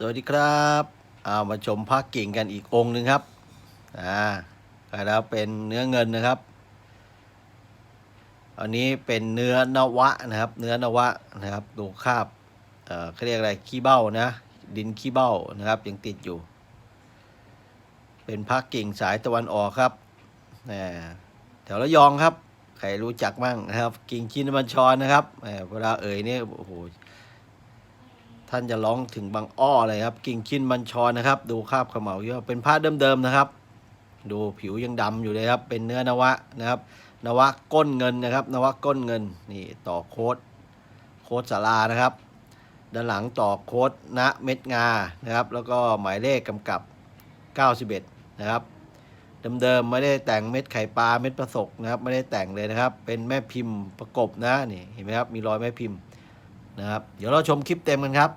สวัสดีครับเอามาชมพระกิ่งกันอีกองค์หนึ่งครับอ่าแล้วเป็นเนื้อเงินนะครับอันนี้เป็นเนื้อนวะนะครับ เนื้อนวะนะครับดูคราบเอ่อเขาเรียกอะไรขี้เบ้านะ ดินขี้เบ้านะครับยังติดอยู่ เป็นพระกิ่งสายตะวันออกครับแหมแถวระยองครับใครรู้จักมั่งนะครับ กิ่งชินบัญชรนะครับเวลาเอ่ยเนี่ยโอ้โห ท่านจะร้องถึงบางอ้อเลยครับ กิ่งชินบัญชรนะครับ ดูคราบเขม่าเยอะเป็นผ้าเดิมๆนะครับ ดูผิวยังดำอยู่เลยครับ เป็นเนื้อนวะนะครับ นวะก้นเงินนะครับ นวะก้นเงินนี่ต่อโค้ดโค้ดสารานะครับ ด้านหลังต่อโค้ดณเม็ดงานะครับ แล้วก็หมายเลขกำกับ 91 นะครับเดิมๆไม่ได้แต่งเม็ดไข่ปลาเม็ดประสกนะครับ ไม่ได้แต่งเลยนะครับ เป็นแม่พิมพ์ประกบนะนี่เห็นไหมครับมีรอยแม่พิมพ์ นะครับ เดี๋ยวเราชมคลิปเต็มกันครับ